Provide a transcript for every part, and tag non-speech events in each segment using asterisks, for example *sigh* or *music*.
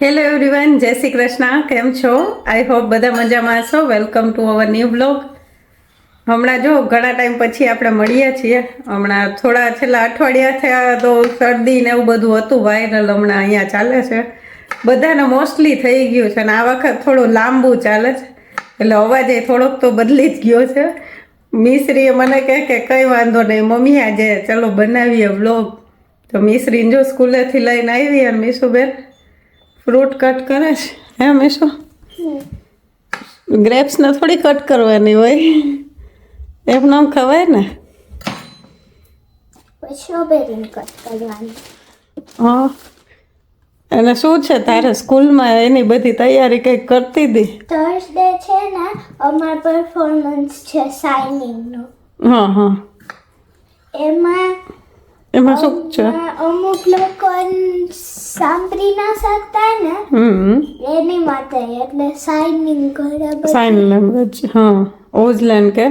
Hello everyone જય શ્રી કૃષ્ણ. કેમ છો? આઈ હોપ બધા મજામાં છો welcome to our new blog હમણાં જો ઘણા ટાઈમ પછી આપણે મળીએ છીએ. હમણાં થોડા છેલ્લા અઠવાડિયા થયા તો શરદી ને એવું બધું હતું વાયરલ હમણાં અહીંયા ચાલે છે. બધાને મોસ્ટલી થઈ ગયું છે અને આ વખત થોડું લાંબુ ચાલે છે. એટલે અવાજ એ થોડોક તો બદલી જ ગયો છે. મિશ્રીએ મને કહે કે કંઈ વાંધો નહીં, મમ્મી આજે ચલો બનાવીએ વ્લોગ તો મિશ્રી જો સ્કૂલેથી લઈને આવી અને મીશુબેન ફ્રૂટ કટ કરે છે? હે શું ગ્રેપ્સને થોડી કટ કરવાની હોય. એમ નામ ખવાય ને? કટ કરવાની. હા. અને શું છે તારે સ્કૂલમાં એની બધી તૈયારી કંઈક કરતી હતી થર્સડે છે ને અમાર પરફોર્મન્સ છે સાઇનિંગનું હા હા. એમાં એમાં શું છે? અમુક- લોકો સાંભળી ના શકતા ને એની માટે એટલે સાઇનિંગ કરે સાઇન લેંગ્વેજ હા. ઓઝલેન્ડ કે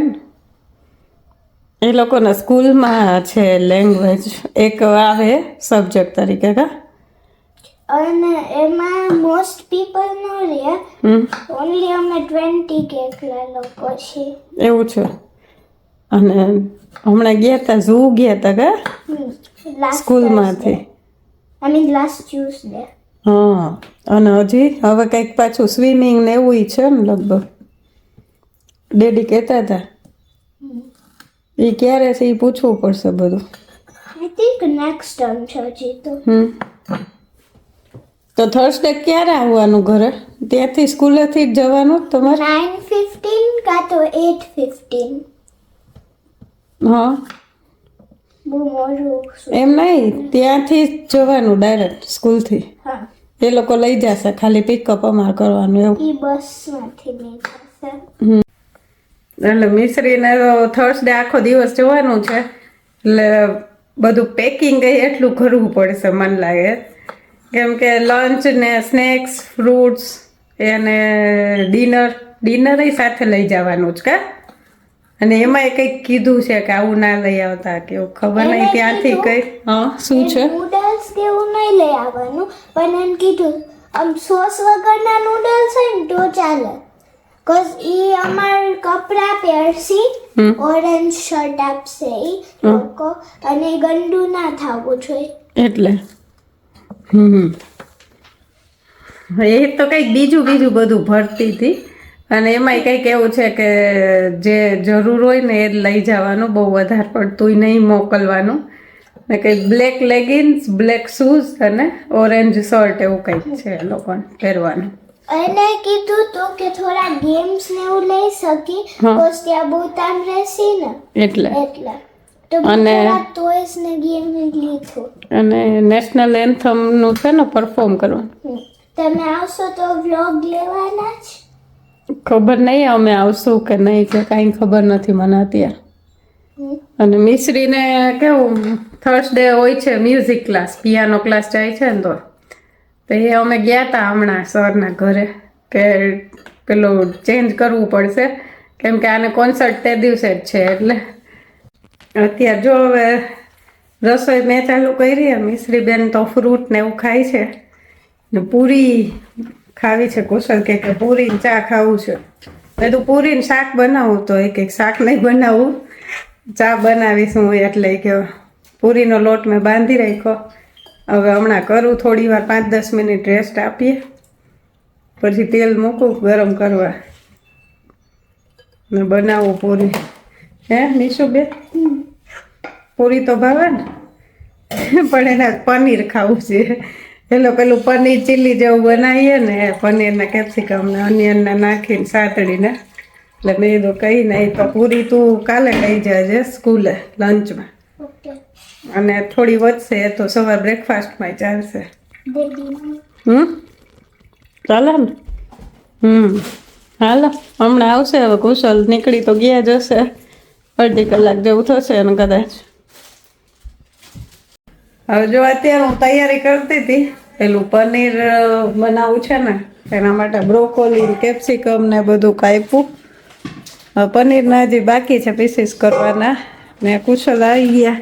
એ લોકોના સ્કૂલમાં છે લેંગ્વેજ એક આવે સબ્જેક્ટ તરીકે કા? અને એમાં મોસ્ટ પીપલ નો રહે. ઓનલી અમે ટ્વેન્ટી કે એટલા લોકો છે એવું છે. અને હમણાં ગયા તા ઝૂ ગયા તા કા? સ્કૂલમાંથી. આઈ મીન લાસ્ટ ટ્યુઝડે હા અને હજી હવે કંઈક પાછું સ્વિમિંગ ને એવું છે ને લગભગ. ડેડી કહેતા હતા એ ક્યારે છે એ પૂછવું પડશે બધું. આઈ થિંક નેક્સ્ટ ટર્મ છે હજી તો. તો થર્સડે ક્યારે આવવાનું ઘરે? ત્યાંથી સ્કૂલેથી જ જવાનું તમારે? નાઇન ફિફ્ટીન કાં તો એટ ફિફ્ટીન હા? એમ નહીં ત્યાંથી જ જવાનું ડાયરેક્ટ સ્કૂલથી. એ લોકો લઈ જશે ખાલી પિકઅપ અમારે કરવાનું એવું. બસમાંથી એટલે મિશ્રીને થર્સડે આખો દિવસ જવાનું છે. એટલે બધું પેકિંગ એટલું કરવું પડશે મને લાગે. કેમ કે લંચ ને સ્નેક્સ ફ્રૂટ્સ અને ડિનર ડિનર સાથે લઈ જવાનું જ કા? અને એમાં કંઈક કીધું છે કે આવું ના લઈ આવતા કે ખબર નહીં ત્યાંથી કઈ. હા શું છે? નૂડલ્સ કે એવું નહીં લઈ આવવાનું પણ એમ કીધું આમ સોસ વગરના નૂડલ્સ હોય ને તો ચાલે. કોઝ ઈ અમાર કપડા પહેરસી ઓરેન્જ શર્ટ આપશે ઈ લોકો અને ગંદુ ના થવું જોઈએ એટલે. હમ એ તો કંઈક બીજું બીજું બધું ભરતી હતી અને એમાંય કંઈક એવું છે કે જે જરૂર હોય ને એ લઈ જવાનું બહુ વધારે પડતું નહીં મોકલવાનું. ને કંઈક બ્લેક લેગિન્સ બ્લેક શૂઝ અને ઓરેન્જ શર્ટ એવું કંઈક છે એ લોકોને પહેરવાનું. એને કીધું તો કે થોડા ગેમ્સ ને એવું લઈ શકી બસ ત્યાં બહુ ટાઈમ રહેશી ને. એટલે. એટલે. તો અને- ટોયસ ને ગેમ લીધું. અને નેશનલ એન્થમનું છે ને પરફોર્મ કરવાનું. તમે આવશો તો વ્લોગ લેવાના જ? ખબર નહીં, અમે આવશું કે નહીં કે કાંઈ ખબર નથી મને અત્યારે. અને મિશ્રીને કેવું થર્સડે હોય છે મ્યુઝિક ક્લાસ પિયાનો ક્લાસ જાય છે ને તો. તો એ અમે ગયા હતા હમણાં સરના ઘરે કે પેલું ચેન્જ કરવું પડશે. કેમ કે આને કોન્સર્ટ તે દિવસે જ છે એટલે. અત્યારે જો હવે રસોઈ મેં ચાલુ કરી મિશ્રી બેન તો ફ્રૂટ ને એવું ખાય છે. ને પૂરી ખાવી છે કુશલ કે કે પૂરી ચા ખાવું છે. મેં તો પૂરી શાક બનાવું તો એક એક શાક નહીં બનાવું. ચા બનાવીશ હું એટલે કે પૂરીનો લોટ મેં બાંધી રાખ્યો. હવે હમણાં કરું થોડી વાર પાંચ દસ મિનિટ રેસ્ટ આપીએ. પછી તેલ મૂકું ગરમ કરવા. ને બનાવું પૂરી. હે મીશુબેન પૂરી તો ભાવે ને. પણ એના પનીર ખાવું છે. પેલો પેલું પનીર ચીલી જેવું બનાવીએ ને પનીરના કેપ્સિકમ ને અનિયનને નાખીને સાતડીને એટલે મેં કીધું કહી નહીં તો પૂરી તું કાલે કહી જજે સ્કૂલે લંચમાં. અને થોડી વધશે તો સવાર બ્રેકફાસ્ટમાં ચાલશે. હમ? ચાલે ને? હમ. હાલો હમણાં આવશે હવે કુશલ નીકળી તો ગયા જશે અડધી કલાક જેવું થશે ને કદાચ. હવે જો અત્યારે હું તૈયારી કરતી હતી પેલું પનીર બનાવું બનાવવું છે ને એના માટે બ્રોકોલી કેપ્સિકમ ને બધું કાપ્યું પનીરના હજી બાકી છે પીસીસ કરવાના. ને કુશલ આવી ગયા.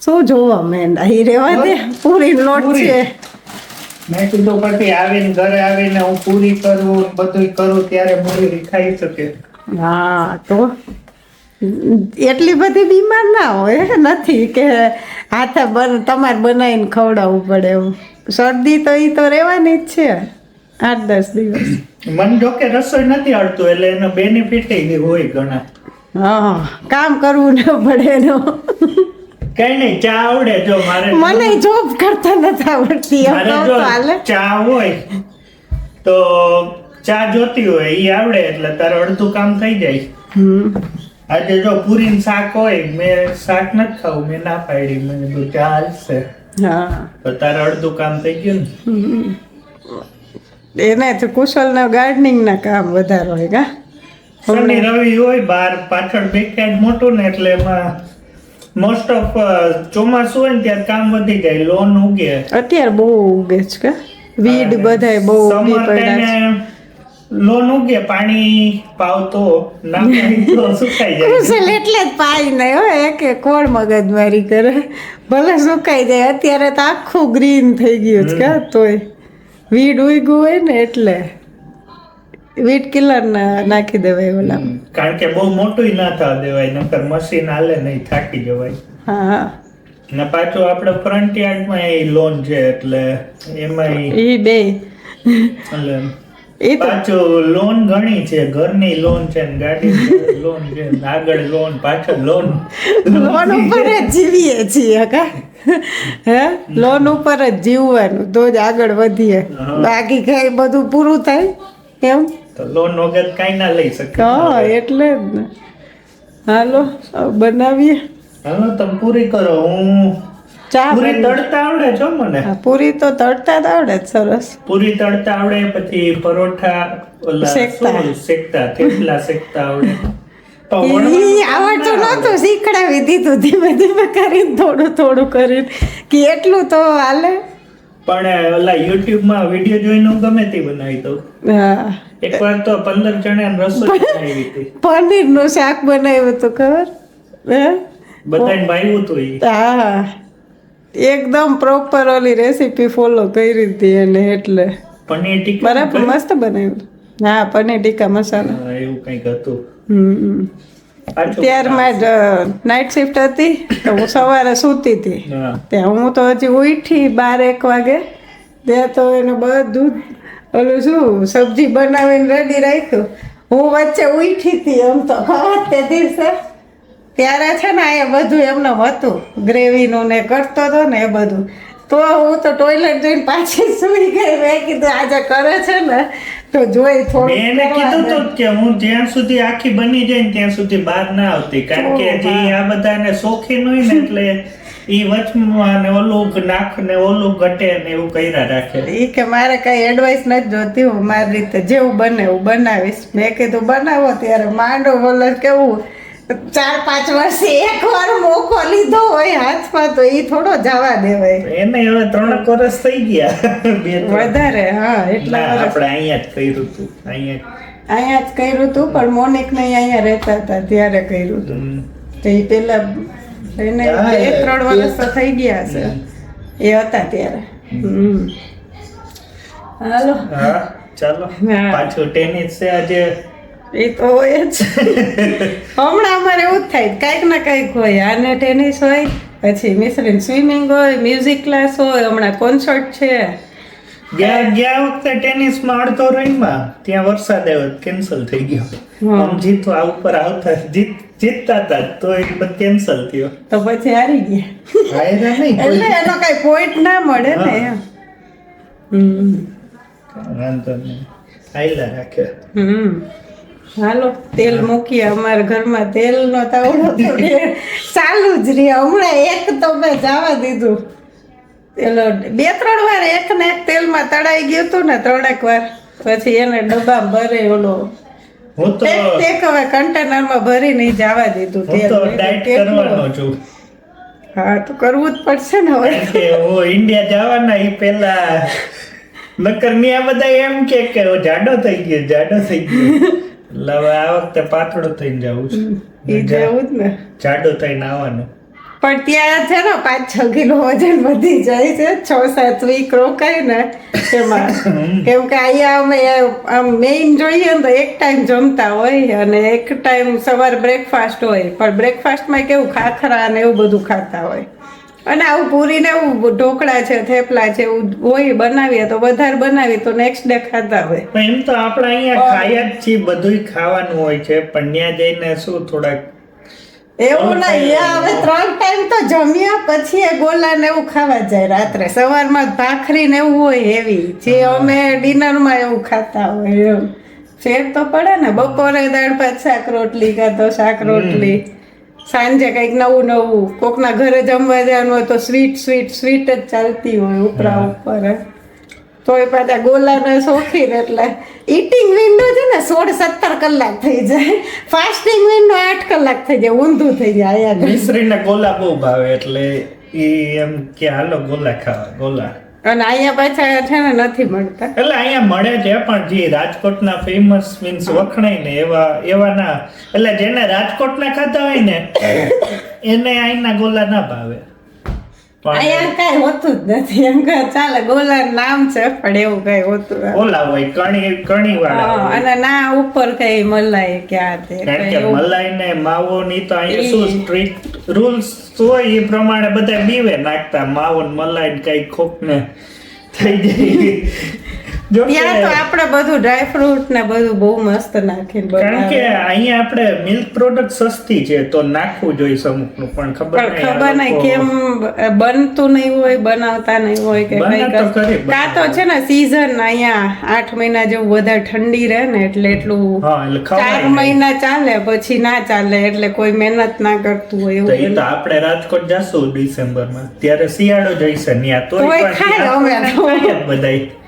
શું જોવા મેં? એ રેવા દે. પૂરી લોટ છે. મેં કીધું પછી આવીને ઘરે આવીને હું પૂરી કરું બધું કરું ત્યારે મૂરી ખાઈ શકે. હા તો એટલી બધી બીમાર ના હોય નથી કે હાથે બન તમારે બનાવીને ખવડાવવું પડે એવું શરદી તો એ તો રહેવાની જ છે. આઠ દસ દિવસ. મન જો કે રસોઈ નથી આવડતું એટલે એનો બેનિફિટ હોય ઘણા. હા કામ કરવું ન પડે એનો. કઈ નહીં ચા આવડે જો મારે મને જોબ કરતા નથી આવડતી ચા હોય તો ચા જોતી હોય ઈ આવડે એટલે તારે અડધું કામ થઈ જાય. આજે જો પૂરી શાક હોય મેં શાક નથી ખાવું મેં ના પાડી મને બધું ચા હાલશે. હા. તારે અડધું કામ થઈ ગયું ને. હમ. એને તો કુશલના ગાર્ડનિંગના કામ વધારે હોય કા? શનિ રવિ હોય બાર પાછળ બેકયાર્ડ મોટું ને એટલે એમાં મોસ્ટ ઓફ ચોમાસું હોય ને ત્યારે કામ વધી જાય લોન ઉગે. અત્યારે બહુ ઉગે છે કે? વીડ બધાય બહુ ઉગી પડ્યા છે. લોન ઉગે પાણી પાવતો ના તો સુકાઈ જાય. કુશલ એટલે જ પાય નહીં હોય કે કોણ મગજમારી કરે? ભલે સુકાઈ જાય અત્યારે તો આખું ગ્રીન થઈ ગયું છે કા તોય. વીડ ઉગ્યું હોય ને એટલે. વીટ કિલર નાખી દેવાય ઓલા કારણ કે બહુ મોટું ના થવા દેવાય નકર મશીન હાલે નહીં થાકી જવાય. હા ને પાછું આપણે ફ્રન્ટ યાર્ડમાં એ લોન છે એટલે એમાં એ બે. એટલે એ તો પાછું લોન ઘણી છે ઘરની લોન છે ને ગાડી લોન છે આગળ લોન પાછળ લોન લોન ઉપર જ જીવીએ છીએ કા હે? લોન ઉપર જ જીવવાનું તો જ આગળ વધીએ. બાકી કઈ બધું પૂરું થાય એમ? તો લોન વગર કાઈ ના લઈ શકે હા એટલે જ ને. હાલો બનાવીએ. હાલો તમે પૂરી કરો હું ચા પૂરી તળતા આવડે છો મને. હા, પૂરી તો તળતા જ આવડે જ સરસ. પૂરી તળતા આવડે પછી પરોઠા ઓલા શેકતા. શેકતા થેપલા શેકતા આવડે. આવડતું ના નહોતું શીખડાવી દીધું ધીમે ધીમે કરીને થોડું થોડું કરીને. કે એટલું તો હાલે. પણ ઓલા યુટ્યુબમાં વીડિયો જોઈને હું ગમે તે બનાવી દઉં. હા. એકવાર તો પંદર જણા રસોઈ બનાવી હતી પનીરનું શાક બનાવ્યું હતું ખબર? હે? બધાને ભાઈ હતું હા. એકદમ પ્રોપર ઓલી રેસીપી ફોલો કરી હતી એને એટલે. પનીર ટીકા બરાબર મસ્ત બનાવ્યું. હા પનીર ટીકા મસાલા. એવું કંઈક હતું. ત્યારમાં જ નાઇટ શિફ્ટ હતી તો હું સવારે સૂતી હતી. ત્યાં હું તો હજી ઉઠી બાર એક વાગે. ત્યાં તો એને બધું ઓલું શું સબ્જી બનાવીને રેડી રાખ્યું. હું વચ્ચે ઉઠી હતી એમ તો. હા તે દિવસે ત્યારે છે ને એ બધું એમને હતું. ગ્રેવીનું ને કરતો હતો ને એ બધું. તો હું તો ટોયલેટ જઈને પાછી સુઈ ગઈ. મેં કીધું આજે કરે છે ને તો જોઈ થોડું એને કીધું તો કે હું જ્યાં સુધી આખી બની જાય ત્યાં સુધી બહાર ના આવતી. કારણ કે જે આ બધાને શોખીન હોય ને એટલે ઈ વચમાં ને ઓલું નાખ ને ઓલું ઘટે ને એવું કર્યા રાખે. એ કે મારે કઈ એડવાઇસ નથી જોતી હું મારી રીતે જેવું બને એવું બનાવીશ. મેં કીધું બનાવો ત્યારે. માંડો બોલે કેવું? ચાર પાંચ વર્ષે એક વાર મોકો લીધો હોય હાથમાં તો એ થોડો જવા દેવાય. એને હવે ત્રણ વર્ષ થઈ ગયા. વધારે હા એટલા આપણે અહીંયા જ કર્યું હતું અહીંયા અહીંયા જ કર્યું હતું પણ મોનિક ને અહીંયા રહેતા હતા ત્યારે કર્યું હતું. તો એ પેલા એને બે ત્રણ વર્ષ તો થઈ ગયા છે એ હતા ત્યારે. હાલો. હા ચાલો. પાછું ટેનિસ છે આજે. એ તો હોય જ. હમણાં અમારે એવું જ થાય કાંઈક ના કાંઈક હોય. આને ટેનિસ હોય પછી મિશ્રીન સ્વિમિંગ હોય મ્યુઝિક ક્લાસ હોય હમણાં કોન્સર્ટ છે. ગયા ગયા વખતે ટેનિસમાં અડધો રહીમાં ત્યાં વરસાદ આવ્યો કેન્સલ થઈ ગયો. આમ આમ આ ઉપર આવતા જીત જીતતા હતા તો એ બધું કેન્સલ થયો. તો પછી હારી ગયા. હાયરા નહીં એટલે એનો કઈ પોઈન્ટ ના મળે ને હમ. વાંધો નહીં. હાયલા રાખ્યો હમ. હાલો તેલ મૂકીએ. અમારા ઘરમાં તેલ નો તાવડો ચાલુ જ રહે. હમણાં એક તો મેં જવા દીધું. તેલ બે ત્રણ વાર એક ને એક તેલમાં તળાઈ ગયું હતું ને ત્રણેક વાર. પછી એને ડબ્બા ભરે ઓલો. ટેક હવે કન્ટેનરમાં ભરીને જવા દીધું તેલ. હા તો કરવું જ પડશે ને હવે. ઇન્ડિયા જવાના એ પેલા. નકરની આ બધા એમ કે કે જાડો થઈ ગયો જાડો થઈ ગયો. એટલે હવે આ વખતે પાતળો થઈને જવું છે. જેવું જ ને. જાડો થઈને આવવાનું. પણ ત્યાં છે ને પાંચ છ કિલો વજન વધી જાય છે. છ સાત વીક રોકાય ને એમાં કેમ કે અહીંયા અમે આમ મેઇન જોઈએ ને તો એક ટાઈમ જમતા હોય અને એક ટાઈમ સવાર બ્રેકફાસ્ટ હોય. પણ બ્રેકફાસ્ટમાં કેવું ખાખરા ને એવું બધું ખાતા હોય. અને આવું પૂરીને એવું ઢોકળા છે થેપલા છે એવું હોય બનાવીએ તો વધારે બનાવીએ તો નેક્સ્ટ ડે ખાતા હોય. એમ તો આપણે અહીંયા ખાયા જ છીએ બધુંય ખાવાનું હોય છે પણ ત્યાં જઈને શું થોડાક એવું ના અહીંયા હવે ત્રણ ટાઈમ તો જમ્યા પછી એ ગોલા ને એવું ખાવા જાય રાત્રે. સવારમાં ભાખરી ને એવું હોય એવી જે અમે ડિનરમાં એવું ખાતા હોય એમ. ફેર તો પડે ને બપોરે દાળ ભાત શાક રોટલી કાં તો શાક રોટલી. સાંજે કંઈક નવું નવું. કોકના ઘરે જમવા જવાનું હોય તો સ્વીટ સ્વીટ સ્વીટ જ ચાલતી હોય ઉપરા ઉપર તોય પાછા ગોલાને શોખીન એટલે. ઈટિંગ વિન્ડો છે ને સોળ સત્તર કલાક થઈ જાય. ફાસ્ટિંગ વિન્ડો આઠ કલાક થઈ જાય ઊંધું થઈ જાય અહીંયા મિશ્રીના ગોલા બહુ ભાવે એટલે એ એમ કે હાલો ગોલા ખાવા ગોલા. અને અહીંયા પાછા છે ને નથી મળતા. એટલે અહીંયા મળે છે, પણ જે રાજકોટના ફેમસ મીન્સ વખણાય ને એવા એવા ના એટલે જેને રાજકોટના ખાતા હોય ને, એને અહીંના ગોલા ના ભાવે. અહીંયા કાંઈ હોતું જ નથી. એમ કે ચાલે ગોલા નામ છે પણ એવું કઈ હોતું ઓલા હોય કણી કણી વાળા અને ના ઉપર કઈ મલાઈ કે આ તે કે મલાઈ ને માવો ની તો અહીંયા શું સ્ટ્રીટ રૂલ્સ હોય એ પ્રમાણે બધા બીવે નાખતા. માવો ને મલાઈ ને કઈ ખોક ને થઈ જાય. ત્યાં તો આપણે બધું ડ્રાય ફ્રૂટ ને બધું બહુ મસ્ત નાખીને કારણ કે અહીંયા આપણે મિલ્ક પ્રોડક્ટ સસ્તી છે તો નાખવું જોઈએ અમુકનું પણ ખબર નહીં ખબર નહીં કેમ બનતું નહીં હોય બનાવતા નહીં હોય કે કઈ તો ખરી, બને. કાં તો છે ને સીઝન અહીંયા આઠ મહિના જેવું વધારે ઠંડી રહે ને એટલે એટલું ચાર મહિના ચાલે પછી ના ચાલે એટલે કોઈ મહેનત ના કરતું હોય એવું તો આપણે રાજકોટ જાશું ડિસેમ્બરમાં ત્યારે શિયાળો જઈશે તોય તોય ખાય અમે તો.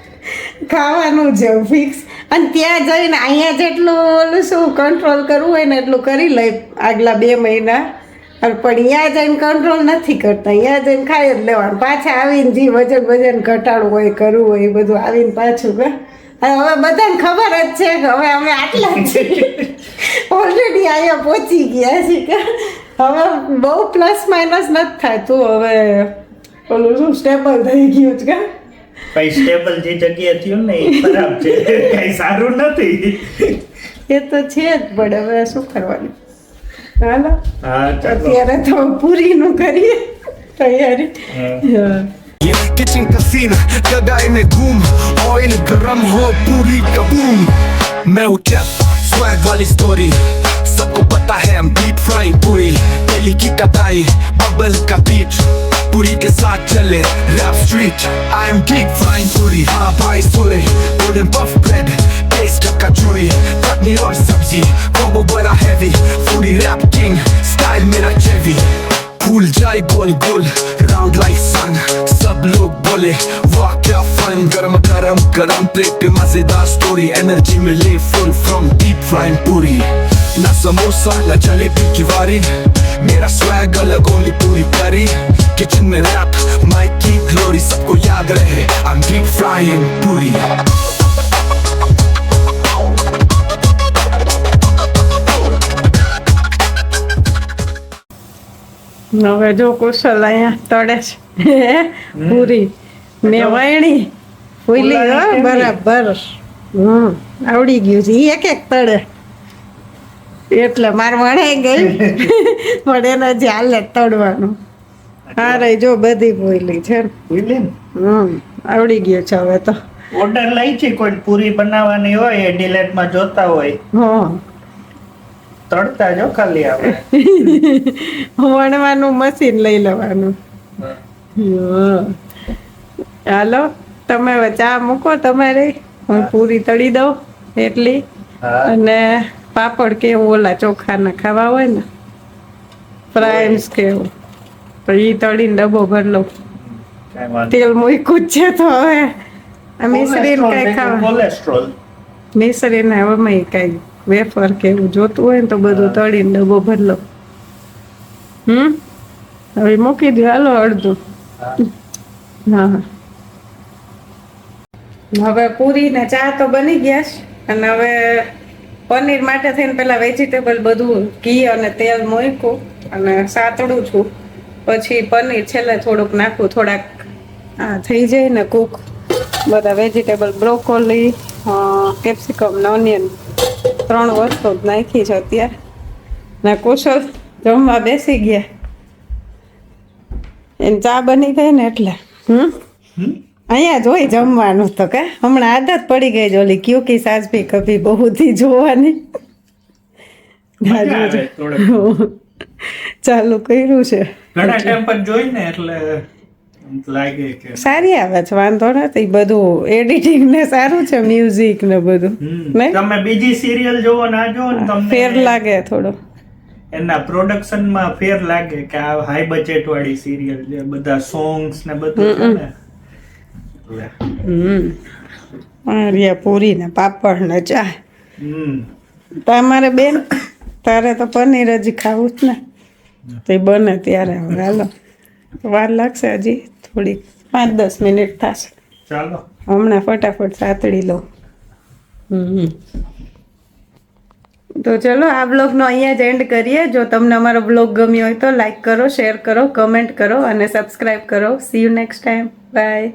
ખાવાનું છે ફિક્સ અને ત્યાં જઈને અહીંયા જેટલું ઓલું શું કંટ્રોલ કરવું હોય ને એટલું કરી લઈ આગલા બે મહિના. અને પણ અહીંયા જઈને કંટ્રોલ નથી કરતા. અહીંયા જઈને ખાઈ જ લેવાનું. પાછા આવીને જે વજન વજન ઘટાડવું હોય, કરવું હોય એ બધું આવીને પાછું કે હવે બધાને ખબર જ છે કે હવે અમે આટલા ઓલરેડી અહીંયા પહોંચી ગયા છે કે હવે બહુ પ્લસ માઇનસ નથી થતું હવે ઓલું શું સ્ટેબલ થઈ ગયું છે કે? કઈ સ્ટેબલ જે જગ્યાએ થયું ને એ ખરાબ છે. કઈ સારું નથી. એ તો છે જ પણ હવે શું કરવાનું? હાલો અત્યારે તો પૂરીનું કરીએ તૈયારી. કિચન કસીન કદાય ને ગુમ ઓઇલ ગરમ હો પૂરી કબૂમ. મેં ઉચ્ચ સ્વેગ વાલી સ્ટોરી सबको पता है हम डीप फ्राई पूरी। दिल्ली की कटाई बबल का बीट पूरी के साथ चले rap street I am deep frying puri. हाँ भाई सोले गोल्डन पफ ब्रेड टेस्ट का चूरी चटनी और सब्ज़ी कॉम्बो बड़ा heavy foodie rap king style मेरा चेवी फूल जाए गोल गोल राउंड लाइक सन सब लोग बोले, वाह, क्या फन गरम गरम गरम प्लेट पे मज़ेदार स्टोरी एनर्जी मिले full from deep frying puri. ना समोसा ना जलेबी की वारी मेरा स्वैग अलग ओनली पूरी प्यारी किचन में रैप माइक की ग्लोरी सबको याद रहे आई एम डीप फ्राइंग पूरी હવે જો કુશલ અહીંયા તળે છે પૂરી મેં વણી ફૂલી હો ફૂલાણી કેમ નહીં? બરાબર હમ આવડી ગયું છે ઈ એક એક તળે એટલે માર વણાઈ ગઈ. *laughs* પણ એનો જે હાલે તળવાનું હા રે જો બધી ફૂલી છે? હમ આવડી ગયો છે હવે તો. ઓર્ડર લઈ છે કોઈ પૂરી બનાવવાની હોય એ ડિલેટમાં જોતા હોય. હા તળતા જો ખાલી આવે *laughs* વણવાનું મશીન લઈ લેવાનું. હાલો તમે હવે ચા મૂકો તમારે. હું પૂરી તળી દઉં એટલી. અને પાપડ કે એવું ઓલા ચોખાના ખાવા હોય ને ફ્રાઈમ્સ કે તો એ તળીને ડબ્બો ભરી લઉં. તેલ મૂક્યું જ છે તો હવે. મિશ્રીને કઈ ખાવા મિશ્રીને હવે કઈ વેફર કે એવું જોતું હોય ને તો બધું તળીને ડબ્બો ભરી લઉં. હમ? હવે મૂકી દો હાલો અડધું. હા. હવે પૂરી ને ચા તો બની ગયા છે. અને હવે પનીર માટે થઈને પેલા વેજીટેબલ બધું ઘી અને તેલ મૂક્યું અને સાતડું છું. પછી પનીર છેલ્લે થોડુંક નાખું, થોડાક, આ, થઈ જાય ને કૂક બધા વેજીટેબલ બ્રોકોલી કેપ્સિકમ ને ઓનિયન ત્રણ વસ્તુ જ નાખી છે અત્યારે. ને કુશળ જમવા બેસી ગયા. એને ચા બની ગઈ ને એટલે. હમ? અહીંયા જોઈ જમવાનું તો કે. હમણાં આદત પડી ગઈ છે ઓલી ક્યુ કી સાસ ભી કભી બહુથી જોવાની. ચાલુ કર્યું છે. ઘણા ટાઈમ પર જોઈને એટલે લાગે કે સારી આવે છે વાંધો નથી. બધું એડિટિંગ ને સારું છે મ્યુઝિક ને બધું. તમે બીજી સિરિયલ જોવો ના જોવો ને ફેર લાગે થોડો. એના પ્રોડક્શનમાં ફેર લાગે કે આ હાઈ બજેટ વાળી સિરિયલ છે બધા સોંગ્સ ને બધું છે ને હમ. મારિયા પૂરી ને પાપડ ને ચા તમારે બેન તારે તો પનીર જ ખાવું જ ને. તો એ બને ત્યારે હવે. હાલો. વાર લાગશે હજી થોડીક. પાંચ દસ મિનિટ થશે. ચાલો. હમણાં ફટાફટ સાતડી લો હમ. તો ચલો આ બ્લોગનો અહીંયા જ એન્ડ કરીએ. જો તમને અમારો બ્લોગ ગમ્યો હોય તો લાઈક કરો શેર કરો કમેન્ટ કરો અને સબસ્ક્રાઈબ કરો. See you next time bye